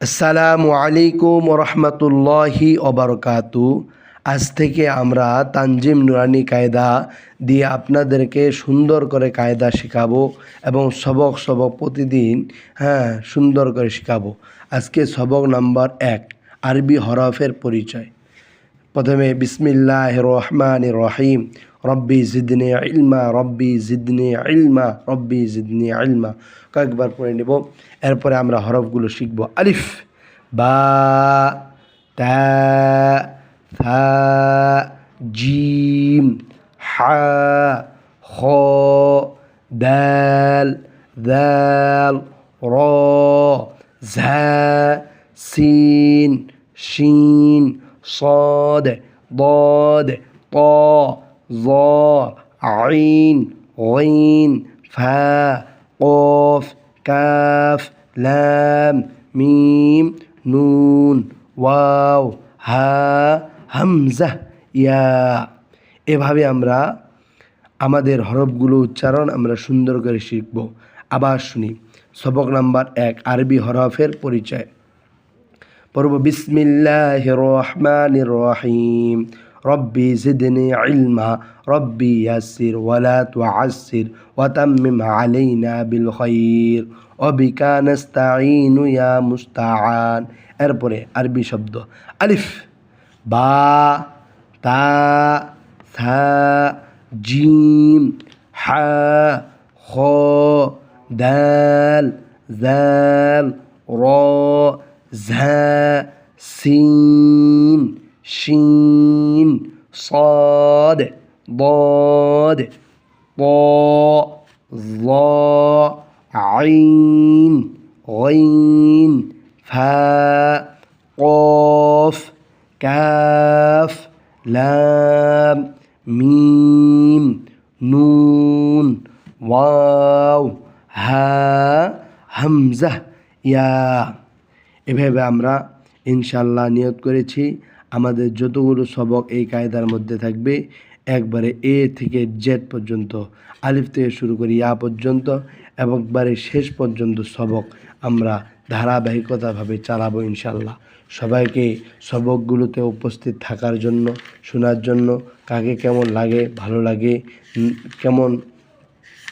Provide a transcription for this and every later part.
আসসালামু আলাইকুম রহমতুল্লাহি অবরকাতু আজ থেকে আমরা তানজিম নুরানি কায়দা দিয়ে আপনাদেরকে সুন্দর করে কায়দা শেখাবো এবং সবক সবক প্রতিদিন হ্যাঁ সুন্দর করে শেখাবো। আজকে সবক নাম্বার এক, আরবি হরফের পরিচয়। প্রথমে বিসমিল্লাহ রহমান রহিম রব্বি জিদনে ইলমা, রব্বি জিদনে ইলমা, রব্বি জিদনে ইলমা। কয়েকবার পড়ে নেব। এরপরে আমরা হরফগুলো শিখব। আলিফ, বা, তা, থা, জিম, হা, খ, দাল দাল, র, ঝা, সিন, শিন صاد ضاد طا ظا عين غين فا قاف كاف لام মিম নুন ওয়াও হা হামজা ইয়া এভাবে আমরা আমাদের হরফগুলো উচ্চারণ আমরা সুন্দর করে শিখব আবার শুনি সবক নাম্বার এক আরবি হরফের পরিচয় পড়ব বিসমিল্লাহ রহমান রহিম রব্বি জিদনি ইলমা রব্বি ইয়াসির ওয়ালা তুআসির ওয়াতাম্মিম আলাইনা বিল খাইর অবিকা নাস্তাঈনু ইয়া মুস্তাআন এরপরে আরবি শব্দ। আলিফ, বা, তা, থা, জিম, হা, খ, দাল, জাল, র زها سين شين صاد ضاد ضاء ظاء عين غين فاء قاف كاف لام ميم نون واو ها همزة يا এভাবে আমরা ইনশাল্লাহ নিয়ত করেছি। আমাদের যতগুলো সবক এই কায়দার মধ্যে থাকবে, একবারে এ থেকে জেড পর্যন্ত, আলিফ থেকে শুরু করে ইয়া পর্যন্ত এবং একবারে শেষ পর্যন্ত সবক আমরা ধারাবাহিকতাভাবে চালাবো ইনশাল্লাহ সবাইকে সবকগুলোতে উপস্থিত থাকার জন্য, শোনার জন্য, কাকে কেমন লাগে, ভালো লাগে কেমন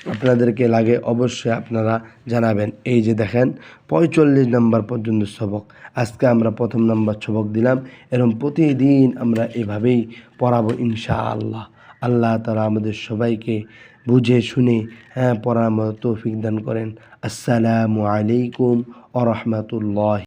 আপনাদেরকে লাগে অবশ্যই আপনারা জানাবেন। এই যে দেখেন, পঁয়তাল্লিশ নম্বর পর্যন্ত সবক। আজকে আমরা প্রথম নম্বর সবক দিলাম। এরকম প্রতিদিন আমরা এভাবেই পড়াবো ইনশাআল্লাহ। আল্লাহ আল্লাহ তারা আমাদের সবাইকে বুঝে শুনে হ্যাঁ পড়ার মতো তৌফিক দান করেন। আসসালামু আলাইকুম আ রহমতুল্লাহ।